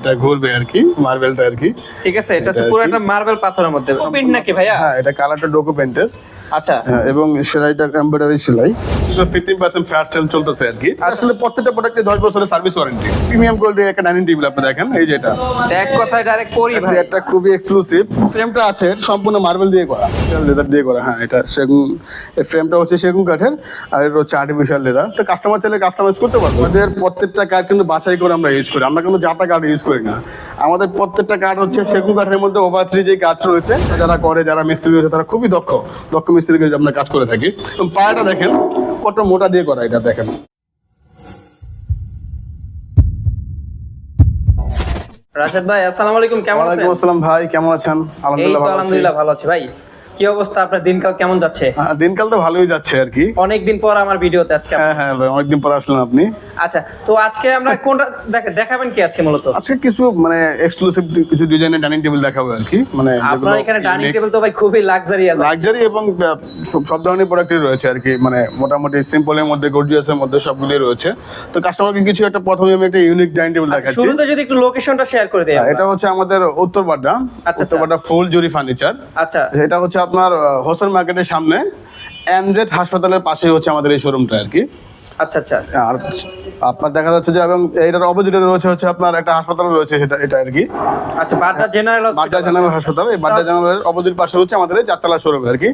এটা ঘুরবে আর কি মার্বেলটা আর কি। ঠিক আছে এটা তো পুরো একটা মার্বেল পাথরের মধ্যে। প্রিন্ট নাকি ভাইয়া? হ্যাঁ এটা কালারটা ডোকো পেন্টের আচ্ছা। হ্যাঁ এবং সেলাইটা এমব্রয়ডারি সেলাই। ফিফটিন পার্সেন্ট ফ্ল্যাট সেল চলতেছে আর কি। আসলে প্রত্যেকটা প্রোডাক্টে দশ বছরের সার্ভিস ওয়ারেন্টি প্রিমিয়াম কোয়ালিটি একটা ডাইনিং টেবিল আপনি দেখেন এই যে এটা। এক কথায় ডাইরেক্ট পরি ভাই। এটা খুবই এক্সক্লুসিভ ফ্রেমটা আছে সম্পূর্ণ মার্বেল দিয়ে করা। লেদার দিয়ে করা হ্যাঁ এটা সেগুন এই ফ্রেমটা হচ্ছে সেগুন কাঠের আর এটা হচ্ছে আর্টিফিশিয়াল লেদার তো কাস্টমার চাইলে কাস্টমাইজ করতে পারব। আমাদের প্রত্যেকটা কাঠ কিন্তু বাছাই করে আমরা ইউজ করি। আমরা কিন্তু জাতা কাঠ ইউজ করি না। আমাদের প্রত্যেকটা কাঠ হচ্ছে সেগুন কাঠের মধ্যে ওভার থ্রি যে কাজ রয়েছে। যারা করে যারা মিস্ত্রি রয়েছে তারা খুবই দক্ষ। দক্ষ মিস্ত্রিকে আমরা কাজ করে থাকি। পায়াটা দেখেন কত মোটা দিয়ে করা এটা দেখেন। রাশেদ ভাই আসসালামু আলাইকুম কেমন আছেন? ওয়া আলাইকুম আসসালাম ভাই কেমন আছেন? এই আলহামদুলিল্লাহ ভালো আছি। আলহামদুলিল্লাহ ভালো আছি ভাই। কি অবস্থা? আপনার দিনকাল কেমন যাচ্ছে? হ্যাঁ, দিনকাল তো ভালোই যাচ্ছে আর কি। অনেকদিন পর আমার ভিডিওতে আজকে হ্যাঁ হ্যাঁ ভাই অনেকদিন পর আসলেন আপনি। আচ্ছা তো আজকে আমরা কোনটা দেখ- দেখাবেন কি আছে মূলত? আজকে কিছু মানে এক্সক্লুসিভ কিছু ডিজাইনের ডাইনিং টেবিল দেখাবো আর কি। মানে আপনার এখানে ডাইনিং টেবিল তো ভাই খুবই লাক্সারি আছে লাক্সারি এবং সব- ধরনের প্রোডাক্টই রয়েছে আর কি। মানে মোটামুটি সিম্পলের মধ্যে গর্জিয়াসের মধ্যে সবগুলোই রয়েছে। তো কাস্টমারকে কিছু একটা প্রথমে আমি একটা ইউনিক ডাইনিং টেবিল দেখাচ্ছি। শুরুতে যদি একটু লোকেশনটা শেয়ার করে দেই হ্যাঁ, এটা হচ্ছে আমাদের উত্তরপাড্ডা আচ্ছা। উত্তরপাড্ডা ফুল জুরি ফার্নিচার আচ্ছা। এটা হচ্ছে আপনার হোসেন মার্কেটের সামনে এমজেড হাসপাতালের পাশে হচ্ছে আমাদের এই শোরুমটা আর কি। আচ্ছা আচ্ছা। আর আপনার দেখা যাচ্ছে যে এবং এটার অপোজিটে রয়েছে হচ্ছে আপনার একটা হাসপাতাল রয়েছে সেটা এটা আর কি। আচ্ছা বাড্ডা জেনারেল বাড্ডা জেনারেল হাসপাতাল এই বাড্ডা জেনারেলের অপোজিট পাশে হচ্ছে আমাদের এই চারতলা শোরুম আর কি।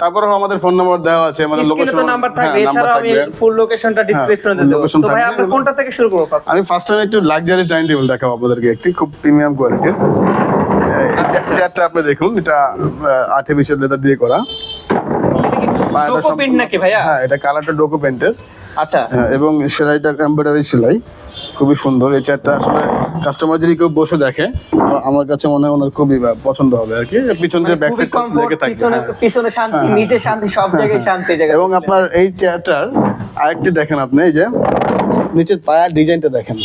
তারপরে আমাদের ফোন নম্বর দেওয়া আছে আমাদের লোকেশন নাম্বার থাকবে এছাড়াও আমি ফুল লোকেশনটা ডেসক্রিপশনে দিয়ে দেবো। তো ভাই আমরা কোনটা থেকে শুরু করব ফার্স্ট আমি ফার্স্ট টাইম একটু লাক্সারি ডাইনিং টেবিল দেখাবো আপনাদেরকে একটি খুব প্রিমিয়াম কোয়ালিটির চেয়ারটা আপনি দেখুন এটা আর্টিফিশিয়াল লেদার দিয়ে করা। ডোকো প্রিন্ট নাকি ভাইয়া? হ্যাঁ এটা কালারটা ডোকো পেন্টের আচ্ছা। হ্যাঁ এবং সেলাইটা এমব্রয়ডারি সেলাই। খুবই সুন্দর। এই চেয়ারটা আসলে কাস্টমার যদি কেউ বসে দেখে আমার কাছে মনে হয় ওনার খুবই পছন্দ হবে আর কি। পিছন দিয়ে ব্যাক মানে সাইড কমফোর্ট থাকবে পিছনে হ্যাঁ। শান্তি নিচে শান্তি সব জায়গায় শান্তি জায়গা এবং আপনার এই চেয়ারটার আরেকটি দেখেন আপনি এই যে নিচের পায়ার ডিজাইনটা দেখেন।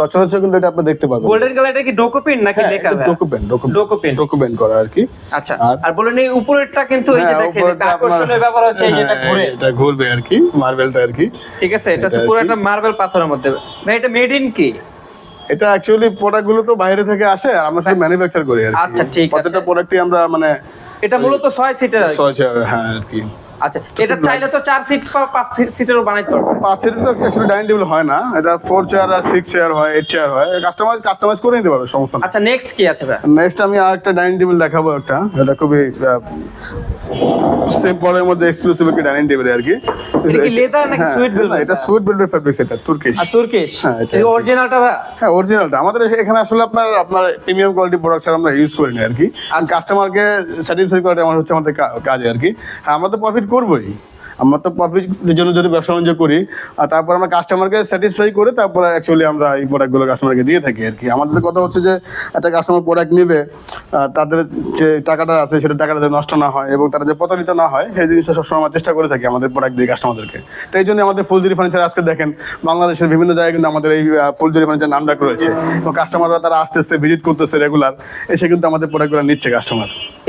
সচরাচর কিন্তু এটা আপনি দেখতে পাবেন। গোল্ডেন কালার এটা কি ডোকো প্রিন্ট নাকি হ্যাঁ, লেখা ডকুমেন্ট Document। ডকুমেন্ট করা আর কি। আচ্ছা আর- বলেন এই উপরেরটা কিন্তু এই যে হ্যাঁ, দেখেন আকর্ষণীয় ব্যাপার হচ্ছে এই যেটা হ্যাঁ, ঘুরে। এটা ঘুরবে আর কি মার্বেলটা আর কি। ঠিক আছে এটা তো পুরো একটা মার্বেল পাথরের মধ্যে। ভাই এটা মেড ইন কি? এটা অ্যাকচুয়ালি প্রোডাক্টগুলো তো বাইরে থেকে আসে আর আমরা শুধু ম্যানুফ্যাকচার করি আর কি। আচ্ছা, ঠিক আছে। প্রত্যেকটা প্রোডাক্টই আমরা মানে এটা মূলত ছয় সিটের ছয় চেয়ার হ্যাঁ আর কি। আচ্ছা এটা চাইলে তো চার সিট বা পাঁচ সিটেরও বানাইতে পারবে পাঁচ সিটের তো অ্যাকচুয়ালি ডাইনিং টেবিল হয় না। এটা ফোর চেয়ার আর সিক্স চেয়ার হয় এইট চেয়ার হয়। কাস্টমাইজ করে নিতে পারবে সমস্যা না আচ্ছা নেক্সট কি আছে ভাই? নেক্সট আমি আর একটা ডাইনিং টেবিল দেখাবো একটা। এটা খুবই সিম্পলের মধ্যে এক্সক্লুসিভ একটা ডাইনিং টেবিল আর কি। নাকি হ্যাঁ, এটা সুইট বেল্টের এটা তুর্কিশ আর তুর্কিশ হ্যাঁ। অরিজিনালটা ভাই? হ্যাঁ অরিজিনালটা আমাদের এখানে আসলে আপনার আপনার প্রিমিয়াম কোয়ালিটি প্রোডাক্ট ছাড়া আমরা ইউজ করি না আর কি। আচ্ছা। কাস্টমারকে স্যাটিসফাই করাটা আমার হচ্ছে আমাদের কাজ আর কি। হ্যাঁ আমরা তো প্রফিট করবোই। আমরা তো প্রফিটের জন্য যদি ব্যবসা বাণিজ্য করি, আর তারপর আমরা কাস্টমারকে স্যাটিসফাই করে তারপরে অ্যাকচুয়ালি আমরা এই প্রোডাক্টগুলো কাস্টমারকে দিয়ে থাকি আর কি। আমাদের কথা হচ্ছে যে, একটা কাস্টমার প্রোডাক্ট নেবে তাদের যে টাকাটা আছে সেটা টাকাটা নষ্ট না হয় এবং তারা যে প্রতারিত না হয়, সেই জিনিসটা সবসময় আমরা চেষ্টা করে থাকি আমাদের প্রোডাক্ট দিয়ে কাস্টমারদেরকে তো এই জন্য আমাদের ফুলজুরি ফার্নিচার আজকে দেখেন, বাংলাদেশের বিভিন্ন জায়গায় কিন্তু আমাদের এই ফুলজুরি ফার্নিচার নাম ডাক রয়েছে। এবং কাস্টমাররা তারা আসতেছে ভিজিট করতেছে রেগুলার এসে কিন্তু আমাদের প্রোডাক্টগুলো নিচ্ছে কাস্টমার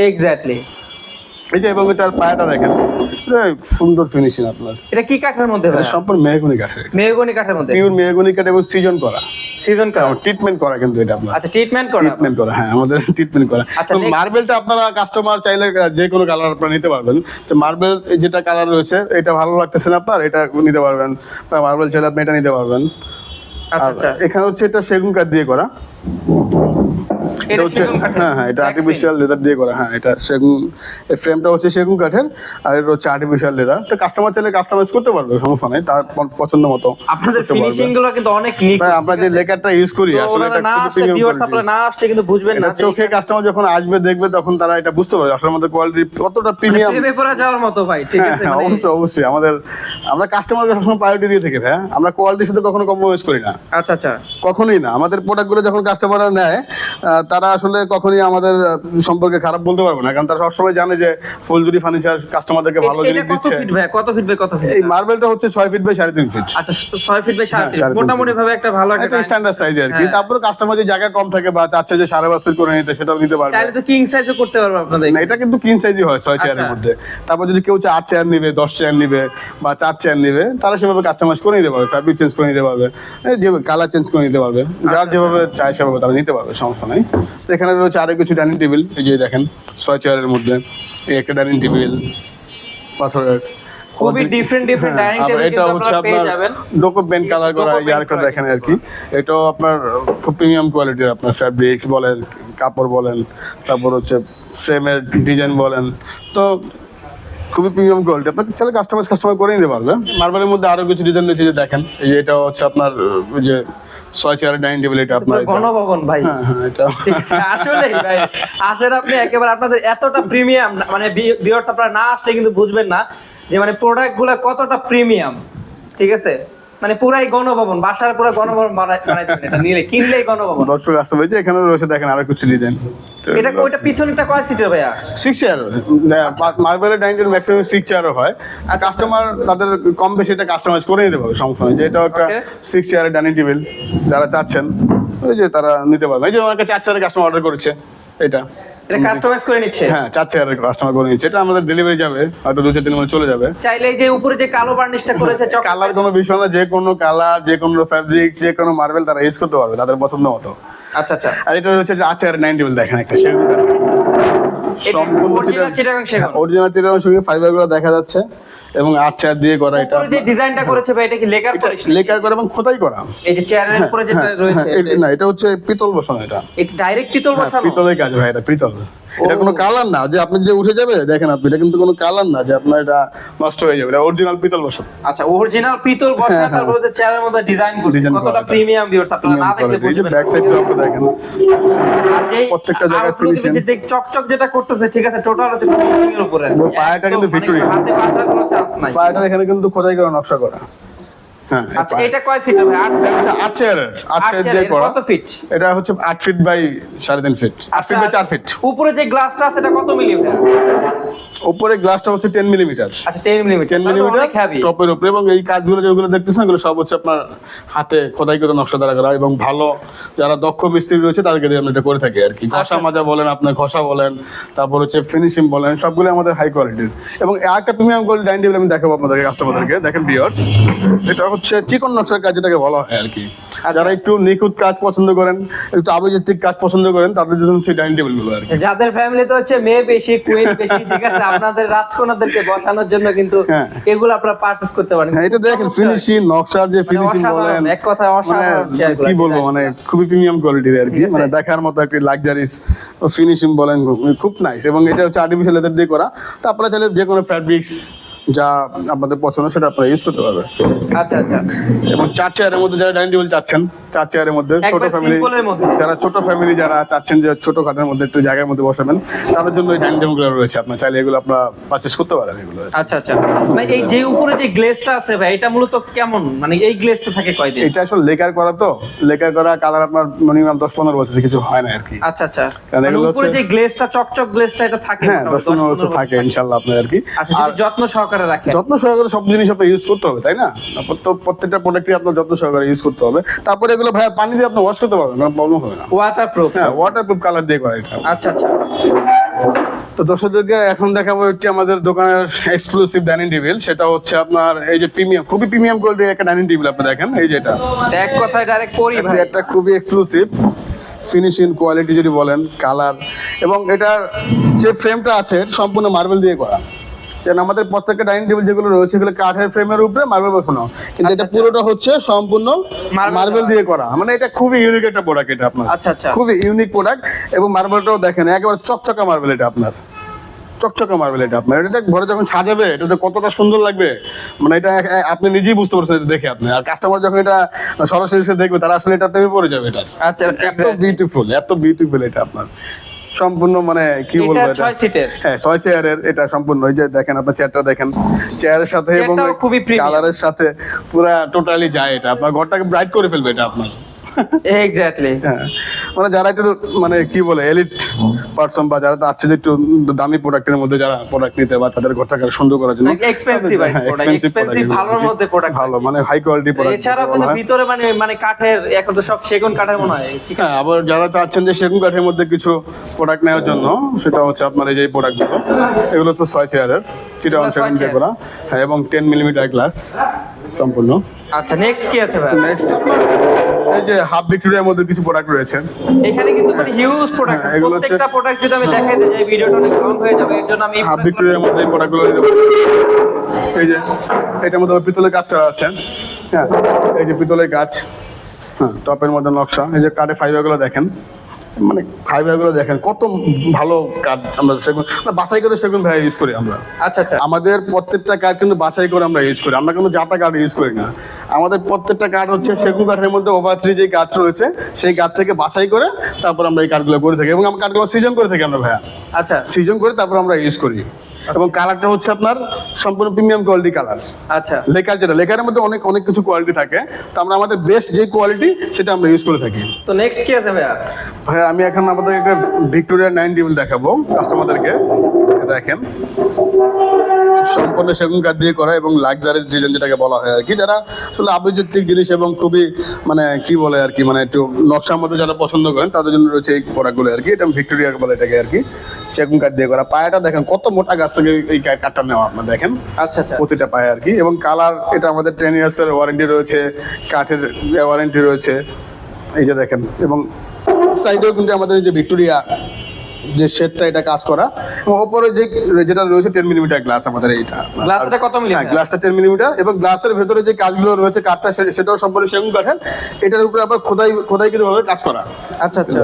এক্স্যাক্টলি এই যে এবং এটার পায়াটা দেখেন সুন্দর ফিনিশিং আপনার। এটা কি কাঠের মধ্যে সম্পূর্ণ মেহগুনি কাঠের। মেহগনি কাঠের মধ্যে? পিওর মেহগুনি কাঠ এবং সিজন করা। সিজন করা। ট্রিটমেন্ট করা কিন্তু এটা আপনার। আচ্ছা ট্রিটমেন্ট করা। ট্রিটমেন্ট করা হ্যাঁ আমাদের ট্রিটমেন্ট করা। আচ্ছা, তো মার্বেলটা আপনারা কাস্টমার চাইলে যে কোনো কালার আপনারা নিতে পারবেন। তো মার্বেল যেটা কালার রয়েছে এটা ভালো লাগতেছে না আপনার এটা নিতে পারবেন। মার্বেল চাইলে আপনি এটা নিতে পারবেন। আচ্ছা আচ্ছা। এখানে হচ্ছে এটা সেগুন কাঠ দিয়ে করা। এটা এটা হচ্ছে হ্যাঁ হ্যাঁ এটা আর্টিফিশিয়াল লেদার দিয়ে করা। হ্যাঁ এটা সেগুন এই ফ্রেমটা হচ্ছে সেগুন কাঠের আর এটা হচ্ছে আর্টিফিশিয়াল লেদার তো কাস্টমার চাইলে কাস্টমাইজ করতে পারবে সমস্যা নেই তার পছন্দ মতো আপনাদের ফিনিশিংগুলো কিন্তু অনেক নিখুঁত আমরা যে লেকারটা ইউজ করি আসলে এটা না আসলে ভিউয়ার্স আপনারা না আসলে কিন্তু বুঝবেন না চোখে কাস্টমার যখন আসবে দেখবে তখন তারা এটা বুঝতে পারবে আসলে আমাদের কোয়ালিটি কতটা প্রিমিয়াম প্রেমে পড়ে যাওয়ার মতো ভাই ঠিক আছে? হ্যাঁ মানে- অবশ্যই অবশ্যই। আমাদের আমরা কাস্টমারকে সবসময় প্রায়োরিটি দিয়ে থাকি ভাই আমরা কোয়ালিটির সাথে কখনো কম্প্রোমাইজ করি না। আচ্ছা আচ্ছা। কখনোই না। আমাদের প্রোডাক্টগুলো যখন কাস্টমাররা নেয় তারা আসলে কখনোই আমাদের সম্পর্কে খারাপ বলতে পারবে না কারণ তারা সবসময় জানে যে ফুলজুরি ফার্নিচার কাস্টমারদেরকে ভালো জিনিস দিচ্ছে। কত ফিট বাই কত ফিট এই মার্বেলটা হচ্ছে ছয় ফিট বাই সাড়ে তিন ফিট আচ্ছা ছয় ফিট বাই সাড়ে হ্যাঁ, তিন মোটামুটি ভাবে একটা ভালো একটা স্ট্যান্ডার্ড সাইজ আর কি। হ্যাঁ। তারপরে কাস্টমার যে জায়গা কম থাকে বা চাচ্ছে যে সাড়ে পাঁচ করে নিতে সেটাও নিতে পারবে। চাইলে তো কিং সাইজও করতে পারব আপনাদের। না এটা কিন্তু কিং সাইজই হয় ছয় চেয়ারের আচ্ছা। মধ্যে। তারপর যদি কেউ চার চেয়ার নিবে দশ চেয়ার নিবে বা চার চেয়ার নিবে তারা সেভাবে কাস্টমাইজ করে নিতে পারবে ফ্যাব্রিক চেঞ্জ করে নিতে পারবে যে কালার চেঞ্জ করে নিতে পারবে। যার যেভাবে চায় সেভাবে তারা নিতে পারবে সমস্যা নাই। তো এখানে রয়েছে আরও কিছু ডাইনিং টেবিল এই যে দেখেন ছয় চেয়ারের মধ্যে এই একটা ডাইনিং টেবিল পাথরের খুবই different হ্যাঁ, এটা হচ্ছে আপনার যাবেন। ডোকো পেন্ট Yes, কালার করা এই আরেকটা দেখেন আর কি। এটাও আপনার খুব প্রিমিয়াম কোয়ালিটির আপনার ফ্যাব্রিক্স বলেন কাপড় বলেন তারপর হচ্ছে ফ্রেমের ডিজাইন বলেন। তো খুবই প্রিমিয়াম কোয়ালিটি আপনার চাইলে কাস্টমাইজ কাস্টমার করে নিতে পারবে। মার্বেলের মধ্যে আরও কিছু ডিজাইন রয়েছে যে দেখেন এই যে এটা হচ্ছে আপনার যে ছয় চেয়ারের ডাইনিং টেবিল এটা আপনার ঘনভবন ভাই। হ্যাঁ হ্যাঁ আসলে ভাই। আপনি একেবারে আপনাদের এতটা প্রিমিয়াম মানে ভিউয়ার্স আপনারা না আসলে কিন্তু বুঝবেন না যে মানে প্রোডাক্টগুলা কতটা প্রিমিয়াম ঠিক আছে? মানে পুরাই গণভবন বাসার পুরো গণভবন বানাই বানাই এটা নিলে কিনলেই গণভবন। দর্শক আসতে পেরেছে এখানে রয়েছে দেখেন আরও কিছু ডিজাইন এটা ওইটা পিছনেটা কয় সিটের ভাইয়া? সিক্স চেয়ার মার্বেলের ডাইনিং টেবিল ম্যাক্সিমাম সিক্স চেয়ারও হয়। আর কাস্টমার তাদের কম বেশি এটা কাস্টমাইজ করে নিতে পারবে সমস্যা নেই। যে এটা একটা সিক্স চেয়ারের ডাইনিং টেবিল যারা চাচ্ছেন ওই যে তারা নিতে পারবে। এই যে আমাকে চার চেয়ারের কাস্টমার অর্ডার করেছে এটা। এটা কাস্টমাইজ করে নিচ্ছে? হ্যাঁ চার চেয়ারের কাস্টমার করে নিচ্ছে। এটা আমাদের ডেলিভারি যাবে হয়তো দু চার মধ্যে চলে যাবে। চাইলে যে উপরে যে কালো বার্নিশটা করেছে কালার কোনো বিষয় না যে কোনো কালার যে কোনো ফ্যাব্রিক যে কোনো মার্বেল তারা ইউজ করতে পারবে তাদের পছন্দ মতো। আচ্ছা আচ্ছা। আর এটা হচ্ছে যে আট চেয়ারের নাইন টেবিল দেখেন একটা সেগুন। অরিজিনাল চিটাগাং সঙ্গে ফাইবারগুলো দেখা যাচ্ছে এবং আট চেয়ার দিয়ে করা এটা। যে ডিজাইনটা করেছে ভাই এটা কি লেকার করেছে লেকার করা এবং খোদাই করা। এই যে চেয়ারের উপরে যেটা হ্যাঁ, রয়েছে হ্যাঁ, না এটা হচ্ছে পিতল বসানো এটা। এটা ডাইরেক্ট পিতল হ্যাঁ, বসানো। পিতলের কাজ ভাই এটা পিতল। এটা কোনো কালার না যে আপনি যে উঠে যাবে দেখেন আপনি এটা কিন্তু কোনো কালার না যে আপনার এটা নষ্ট হয়ে যাবে এটা অরিজিনাল পিতল বসানো আচ্ছা অরিজিনাল পিতল বসা হ্যাঁ, তারপর যে চেয়ারের মধ্যে ডিজাইন করছে। কতটা। প্রিমিয়াম ভিউয়ার্স আপনারা না দেখলে এই যে বুঝবেন ব্যাক সাইডটা আপনি দেখেন। প্রত্যেকটা জায়গায়। যে দেখ- চকচক যেটা করতেছে ঠিক আছে টোটাল হচ্ছে ফিনিশিং এর উপরে। পায়াটা কিন্তু মানে হাতে বাঁচার কোনো চান্স নাই। পায়েটার এখানে কিন্তু খোদাই করা নকশা করা। হ্যাঁ আচ্ছা এটা কয় সিটের ভাই আট সিট এটা চেয়ার দিয়ে কত ফিট হচ্ছে ফিট বাই সাড়ে তিন ফিট আট ফিট বাই ফিট উপরে যে গ্লাসটা আছে এটা কত মিলি ভাই উপরে গ্লাসটা হচ্ছে আচ্ছা 10 মিলি টেন অনেক মিলিমিটার হেভি টপের উপরে এবং এই কাজগুলো যেগুলো দেখতেছেন এগুলো সব হচ্ছে আপনার হাতে খোদাই করে নকশা দ্বারা করা এবং ভালো যারা দক্ষ মিস্ত্রি রয়েছে তাদেরকে দিয়ে আমরা এটা করে থাকি আর কি। ঘষা আচ্ছা। মাজা বলেন আপনার ঘষা বলেন তারপর হচ্ছে ফিনিশিং বলেন সবগুলো আমাদের হাই কোয়ালিটির এবং একটা প্রিমিয়াম কোয়ালিটি ডাইনিং টেবিল আমি দেখাবো আপনাদেরকে কাস্টমারদেরকে দেখেন বিয়ার্স এটা হচ্ছে চিকন নকশার কাজ যেটাকে বলা হয় আর কি। আচ্ছা। যারা একটু নিখুঁত কাজ পছন্দ করেন একটু আবেজিক কাজ পছন্দ করেন তাদের জন্য হচ্ছে ডাইনিং টেবিলগুলো আর কি। যাদের ফ্যামিলিতে হচ্ছে মেয়ে বেশি কুইন বেশি ঠিক আছে আপনাদের রাজকন্যাদেরকে বসানোর জন্য কিন্তু হ্যাঁ। এগুলো আপনারা পারচেস করতে পারেন। হ্যাঁ এটা দেখেন ফিনিশিং নকশার যে ফিনিশিং মানে বলেন এক কথায় অসাধারণ মানে কি বলব মানে খুবই প্রিমিয়াম কোয়ালিটির আর কি মানে দেখার মতো একটি লাক্সারিস ফিনিশিং বলেন খুব নাইস এবং এটা হচ্ছে আর্টিফিশিয়াল লেদার দিয়ে করা। তো আপনারা চাইলে যে কোনো ফ্যাব্রিক্স যা আপনাদের পছন্দ সেটা আপনারা ইউজ করতে পারবেন। আচ্ছা আচ্ছা। এবং চার চেয়ারের মধ্যে যারা ডাইনিং টেবিল চাচ্ছেন চার চেয়ারের মধ্যে ছোট ফ্যামিলি। যারা ছোট ফ্যামিলি যারা চাচ্ছেন যে ছোট খাটের মধ্যে একটু জায়গার মধ্যে বসাবেন তাদের জন্য এই ডাইনিং টেবিলগুলো রয়েছে। আপনার চাইলে এগুলো আপনারা পারচেস করতে পারেন এগুলো। আচ্ছা আচ্ছা। ভাই এই যে উপরে যে গ্লেজটা আছে ভাই এটা মূলত কেমন? মানে এই গ্লেজটা থাকে কয়দিন? এটা আসলে লেকার করা তো। লেকার করা কালার আপনার মিনিমাম দশ পনেরো বছর কিছু হয় না আর কি। আচ্ছা আচ্ছা। কারণ মানে উপরে যে গ্লেজটা চকচক গ্লেজটা এটা থাকে হ্যাঁ দশ মোটামুটি পনেরো বছর থাকে ইনশাল্লাহ আপনার আর কি। আচ্ছা আর যত্ন সহকারে রাখেন যত্ন সহকারে সব জিনিস আপনার ইউজ করতে হবে তাই না? প্রত্যেকটা প্রোডাক্টই আপনার যত্ন সহকারে ইউজ করতে হবে। তারপরে এগুলো ভাই পানি দিয়ে আপনি ওয়াশ করতে পারবেন কোনো প্রবলেম হবে না। ওয়াটারপ্রুফ হ্যাঁ ওয়াটারপ্রুফ কালার দিয়ে করা এটা। আচ্ছা আচ্ছা। তো দর্শকদেরকে এখন দেখাবো হচ্ছে আমাদের দোকানের এক্সক্লুসিভ ডাইনিং টেবিল সেটা হচ্ছে আপনার এই যে প্রিমিয়াম খুবই প্রিমিয়াম কোয়ালিটির একটা ডাইনিং টেবিল আপনি দেখেন এই যে এটা। এক কথায় ডাইরেক্ট পরি ভাই। চেয়ারটা খুবই এক্সক্লুসিভ ফিনিশিং কোয়ালিটি যদি বলেন কালার এবং এটার যে ফ্রেমটা আছে সম্পূর্ণ মার্বেল দিয়ে করা। যেন আমাদের প্রত্যেকটা ডাইনিং টেবিল যেগুলো রয়েছে সেগুলো কাঠের ফ্রেমের উপরে মার্বেল বসানো। কিন্তু এটা আচ্ছা, পুরোটা হচ্ছে সম্পূর্ণ মার্বেল দিয়ে করা। মানে এটা খুবই ইউনিক একটা প্রোডাক্ট এটা আপনার। আচ্ছা আচ্ছা। খুবই ইউনিক প্রোডাক্ট এবং মার্বেলটাও দেখেন একেবারে চকচকা মার্বেল এটা আপনার। চকচকা মার্বেল এটা আপনার। এটা ঘরে যখন সাজাবে এটাতে কতটা সুন্দর লাগবে। মানে এটা আপনি নিজেই বুঝতে পারছেন এটা দেখে আপনি। আর কাস্টমার যখন এটা সরাসরি দেখবে তারা আসলে এটা প্রেমে পড়ে যাবে এটা। আচ্ছা এত বিউটিফুল এত বিউটিফুল এটা আপনার। সম্পূর্ণ মানে কি বলব এটা? হ্যাঁ ছয় চেয়ারের এটা সম্পূর্ণ। ওই যে দেখেন আপনার চেয়ারটা দেখেন। চেয়ারের সাথে এবং। কালারের সাথে পুরা টোটালি যায় এটা। আপনার ঘরটাকে ব্রাইট করে ফেলবে এটা আপনার। এক্স্যাক্টলি মানে যারা একটু মানে কি বলে এলিট পার্সন বা যারা চাচ্ছে যে একটু দামি প্রোডাক্টের মধ্যে যারা প্রোডাক্ট নিতে বা তাদের ঘরটাকে সুন্দর করার জন্য এক্সপেন্সিভ হ্যাঁ, প্রোডাক্ট expensive এক্সপেন্সিভ ভালোর মধ্যে প্রোডাক্ট ভালো মানে হাই কোয়ালিটি প্রোডাক্ট এছাড়াও কিন্তু ভিতরে মানে মানে কাঠের এখন তো সব সেগুন কাঠের মনে হয় ঠিক হ্যাঁ আবার যারা চাচ্ছেন যে সেগুন কাঠের মধ্যে কিছু প্রোডাক্ট নেওয়ার জন্য সেটা হচ্ছে আপনার এই যে প্রোডাক্টগুলো এগুলো তো ছয় চেয়ারের দিয়ে চেয়ার। করা হ্যাঁ এবং টেন মিলিমিটার গ্লাস সম্পূর্ণ। আচ্ছা নেক্সট কি আছে ভাই? নেক্সট এই যে হাফ ভিক্টোরিয়ার মধ্যে কিছু প্রোডাক্ট রয়েছে। এখানে কিন্তু মানে হিউজ প্রোডাক্ট হ্যাঁ, এগুলো হচ্ছে- একটা প্রোডাক্ট যদি আমি দেখাইতে যাই ভিডিওটা অনেক লং হয়ে যাবে। এর জন্য আমি হাফ ভিক্টোরিয়ার মধ্যে প্রোডাক্টগুলো এই যে এটার মধ্যে পিতলের কাজ করা আছে। হ্যাঁ এই যে পিতলের কাজ হ্যাঁ টপের মধ্যে নকশা। এই যে কাঠে ফাইবারগুলো দেখেন। মানে ফাইবারগুলো দেখেন কত ভালো কাঠ আমরা সেগুন বাছাই করে সেগুন ভাই ইউজ করি আমরা। আচ্ছা আচ্ছা। আমাদের প্রত্যেকটা কাঠ কিন্তু বাছাই করে আমরা ইউজ করি আমরা কিন্তু জাতা কাঠ ইউজ করি না। আমাদের প্রত্যেকটা কাঠ হচ্ছে সেগুন কাঠের মধ্যে ওভার থ্রি যে গাছ রয়েছে সেই গাছ থেকে বাছাই করে তারপর আমরা এই কাঠগুলো করে থাকি এবং আমরা কাঠগুলো সিজন করে থাকি আমরা ভাইয়া। আচ্ছা। সিজন করে তারপর আমরা ইউজ করি। এবং কালারটা হচ্ছে আপনার সম্পূর্ণ প্রিমিয়াম কোয়ালিটি কালার। আচ্ছা। লেকার যেটা লেকারের মধ্যে অনেক অনেক কিছু কোয়ালিটি থাকে। তো আমরা আমাদের বেস্ট যে কোয়ালিটি সেটা আমরা ইউজ করে থাকি। তো নেক্সট কি আছে ভাইয়া? ভাই আমি এখন আমাদের একটা ভিক্টোরিয়া নাইন টেবিল দেখাবো কাস্টমারদেরকে দেখেন। সম্পূর্ণ সেগুন কাঠ দিয়ে করা এবং লাক্সারিজ ডিজাইন যেটাকে বলা হয় আর কি। যারা আসলে আভিজাত্যিক জিনিস এবং খুবই মানে কি বলে আর কি মানে একটু নকশার মধ্যে যারা পছন্দ করেন তাদের জন্য রয়েছে এই প্রোডাক্টগুলো আর কি। এটা ভিক্টোরিয়া বলে এটাকে আর কি। সেগুন কাঠ দিয়ে করা। পায়াটা দেখেন কত মোটা গাছ থেকে এই কাঠটা নেওয়া আপনার দেখেন। আচ্ছা আচ্ছা। প্রতিটা পায়ে আর কি। এবং কালার এটা আমাদের টেন ইয়ার্সের ওয়ারেন্টি রয়েছে কাঠের ওয়ারেন্টি রয়েছে। এই যে দেখেন এবং সাইডেও কিন্তু আমাদের এই যে ভিক্টোরিয়া যে শেডটা এটা কাজ করা। এবং ওপরে যে যেটা রয়েছে টেন মিলিমিটার গ্লাস আমাদের এইটা। গ্লাসটা কত মিলিমিটার গ্লাসটা টেন মিলিমিটার এবং গ্লাসের ভেতরে যে কাজগুলো রয়েছে কাঠটা সেটাও সম্পূর্ণ সেগুন কাঠের। এটার উপরে আবার খোদাই খোদাইকৃত ভাবে কাজ করা। আচ্ছা আচ্ছা।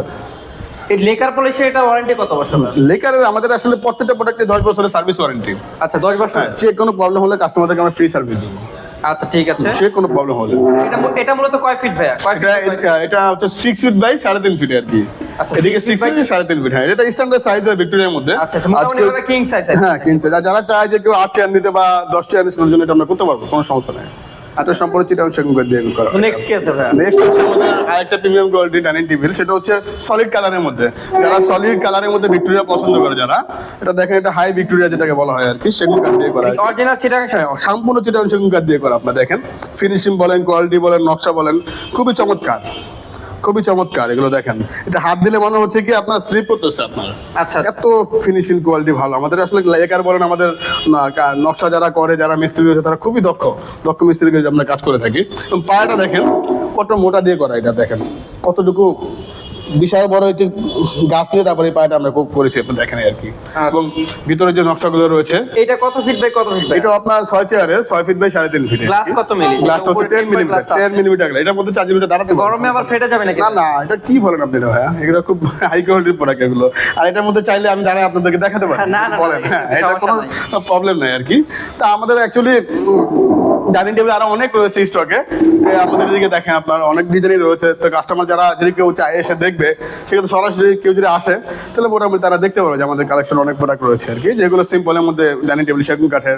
এই লেকার পলিশে এটা ওয়ারেন্টি কত বছর লেকারের আমাদের আসলে প্রত্যেকটা প্রোডাক্টে দশ বছরের সার্ভিস ওয়ারেন্টি আচ্ছা 10 বছর হ্যাঁ যে কোনো প্রবলেম হলে কাস্টমারদেরকে আমরা ফ্রি সার্ভিস দেবো। আচ্ছা ঠিক আছে। যে কোনো প্রবলেম হলে। এটা এটা মূলত কয় ফিট ভাইয়া? কয় এটা ফিট এটা- এটা হচ্ছে ফিট বাই ফিট আর কি আচ্ছা, এদিকে ফিট ফিট হ্যাঁ এটা স্ট্যান্ডার্ড সাইজ হয় ভিক্টোরিয়ার মধ্যে। আচ্ছা আজকে কিং। সাইজ হ্যাঁ যা- যারা চায় যে কেউ আট চেয়ার নিতে বা দশ চেয়ার নিতে জন্য এটা আমরা করতে পারব কোনো সমস্যা নেই। এটা সম্পূর্ণ চিটাং সেগুন করে দিয়ে করা নেক্সট কি আছে নেক্সট হচ্ছে আমাদের আরেকটা প্রিমিয়াম কোয়ালিটি ডাইনিং টেবিল সেটা হচ্ছে সলিড কালারের মধ্যে। যারা সলিড কালারের মধ্যে ভিক্টোরিয়া পছন্দ করে যারা এটা দেখেন এটা হাই ভিক্টোরিয়া যেটাকে বলা হয় আর কি সেগুন কাঠ দিয়ে করা অরিজিনাল চিটাং হ্যাঁ সম্পূর্ণ চিটাং সেগুন কাঠ দিয়ে করা আপনার দেখেন। ফিনিশিং বলেন কোয়ালিটি বলেন নকশা বলেন খুবই চমৎকার। খুবই চমৎকার এগুলো দেখেন। এটা হাত দিলে মনে হচ্ছে কি আপনার স্লিপ করতেছে আপনার। আচ্ছা এত ফিনিশিং কোয়ালিটি ভালো। আমাদের আসলে লেকার বলেন আমাদের নকশা যারা করে যারা মিস্ত্রি রয়েছে তারা খুবই দক্ষ। দক্ষ মিস্ত্রিকে আমরা কাজ করে থাকি। এবং পায়াটা দেখেন কত মোটা দিয়ে করা এটা দেখেন। কতটুকু বিশাল বড় একটি গাছ নিয়ে তারপরে পায়াটা আমরা খুব করেছি আপনি দেখেন আর কি। এবং ভিতরে যে নকশাগুলো রয়েছে এটা কত ফিট বাই কত ফিট এটা আপনার ছয় চেয়ারের ছয় ফিট বাই সাড়ে তিন ফিট গ্লাস কত মিলি? গ্লাসটা হচ্ছে টেন মিলিমিটার টেন মিলিমিটার এটার মধ্যে চার মিলিমিটার দাঁড়াতে গরমে আবার ফেটে যাবে নাকি? না না এটা কি বলেন আপনি ভাইয়া এগুলো খুব হাই কোয়ালিটির প্রোডাক্ট এগুলো। আর এটার মধ্যে চাইলে আমি দাঁড়ায় আপনাদেরকে দেখাতে পারি না, না, না, বলেন হ্যাঁ এটা কোনো প্রবলেম নাই। আর কি। তা আমাদের অ্যাকচুয়ালি ডাইনিং টেবিল আরও অনেক রয়েছে স্টকে আমাদের এদিকে দেখেন আপনার অনেক ডিজাইনই রয়েছে। তো কাস্টমার যারা যদি কেউ চায় এসে দেখবে সেক্ষেত্রে সরাসরি কেউ যদি আসে তাহলে মোটামুটি তারা দেখতে পারবে যে আমাদের কালেকশন অনেক প্রোডাক্ট রয়েছে আর কি। যেগুলো সিম্পলের মধ্যে ডাইনিং টেবিল সেগুন কাঠের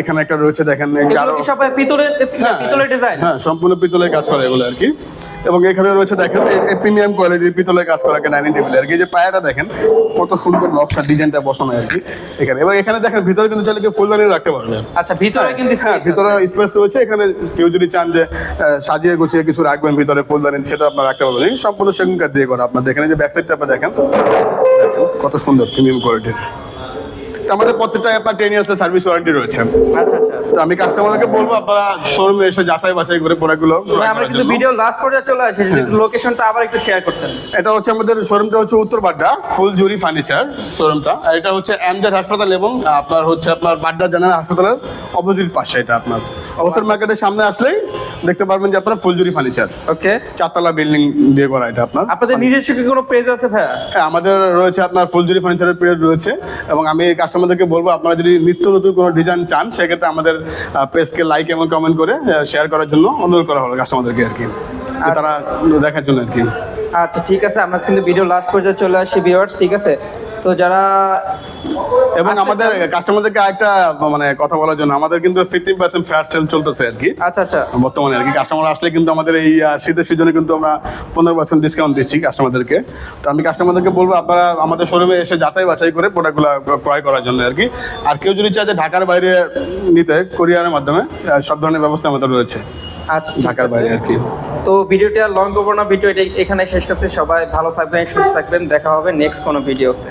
এখানে একটা রয়েছে দেখেন হ্যাঁ, হ্যাঁ সম্পূর্ণ পিতলের কাজ করা এগুলো আর কি। এবং এখানে রয়েছে দেখেন প্রিমিয়াম কোয়ালিটির পিতলের কাজ করা ডাইনিং টেবিল আর কি। যে পায়াটা দেখেন কত সুন্দর নকশা ডিজাইনটা বসানো আর কি এখানে। এবং এখানে দেখেন ভিতরে কিন্তু চাইলে ফুলদানি রাখতে পারবে। আচ্ছা ভিতরে কিন্তু হ্যাঁ ভিতরে স্পেস রয়েছে এখানে কেউ যদি চান যে সাজিয়ে গুছিয়ে কিছু রাখবেন, ভিতরে ফুলদানি সেটা আপনার রাখতে পারবেন। সম্পূর্ণ সেগুন কাঠ দিয়ে করা আপনার এখানে যে ব্যাকসাইডটা আপনার দেখেন কত সুন্দর প্রিমিয়াম কোয়ালিটির আমাদের প্রত্যেকটা আপনার টেন ইয়ার্সের সার্ভিস ওয়ারেন্টি রয়েছে। আচ্ছা আচ্ছা। তো আমি কাস্টমারকে বলব আপনারা শোরুমে এসে যাচাই বাছাই করে প্রোডাক্টগুলো মানে আমরা কিন্তু ভিডিও লাস্ট পর্যায়ে চলে আসি হ্যাঁ। লোকেশনটা আবার একটু শেয়ার করতেন এটা হচ্ছে আমাদের শোরুমটা হচ্ছে উত্তর বাড্ডা ফুলজুরি ফার্নিচার শোরুমটা আর এটা হচ্ছে এমজেড হাসপাতাল এবং আপনার হচ্ছে আপনার বাড্ডা জেনারেল হাসপাতালের অপোজিট পাশে এটা আপনার। অবসর মার্কেটের সামনে আসলেই দেখতে পারবেন যে আপনার ফুলজুরি ফার্নিচার। ওকে চারতলা বিল্ডিং দিয়ে করা এটা আপনার আপনাদের নিজস্ব কি কোনো পেজ আছে ভাইয়া? হ্যাঁ আমাদের রয়েছে আপনার ফুলজুরি ফার্নিচারের পিরিয়ড রয়েছে এবং আমি কাস্টমারদেরকে বলব আপনারা যদি নিত্য নতুন কোনো ডিজাইন চান সেক্ষেত্রে আমাদের পেজকে লাইক এবং কমেন্ট করে শেয়ার করার জন্য অনুরোধ করা হলো কাস্টমারদেরকে আর কি। যে তারা দেখার জন্য আর কি। আচ্ছা ঠিক আছে। আমরা কিন্তু ভিডিও লাস্ট পর্যায়ে চলে আসছি ভিউয়ার্স ঠিক আছে? তো যারা এবং আমাদের কাস্টমারদেরকে একটা মানে কথা বলার জন্য আমাদের কিন্তু ফিফটিন পার্সেন্ট ফ্ল্যাট সেল চলতেছে আর কি। আচ্ছা আচ্ছা। বর্তমানে আর কি। কাস্টমার আসলে কিন্তু আমাদের এই শীতের সিজনে কিন্তু আমরা পনেরো পার্সেন্ট ডিসকাউন্ট দিচ্ছি কাস্টমারদেরকে তো আমি কাস্টমারদেরকে বলব আপনারা আমাদের শোরুমে এসে যাচাই বাছাই করে প্রোডাক্টগুলো ক্রয় করার জন্য আর কি। আর কেউ যদি চায় যে ঢাকার বাইরে নিতে কোরিয়ারের মাধ্যমে সব ধরনের ব্যবস্থা আমাদের রয়েছে। আচ্ছা ঢাকার বাইরে আর কি। তো ভিডিওটা লং করব না ভিডিও এখানে শেষ করতে সবাই ভালো থাকবেন সুস্থ থাকবেন। দেখা হবে নেক্সট কোনো ভিডিওতে।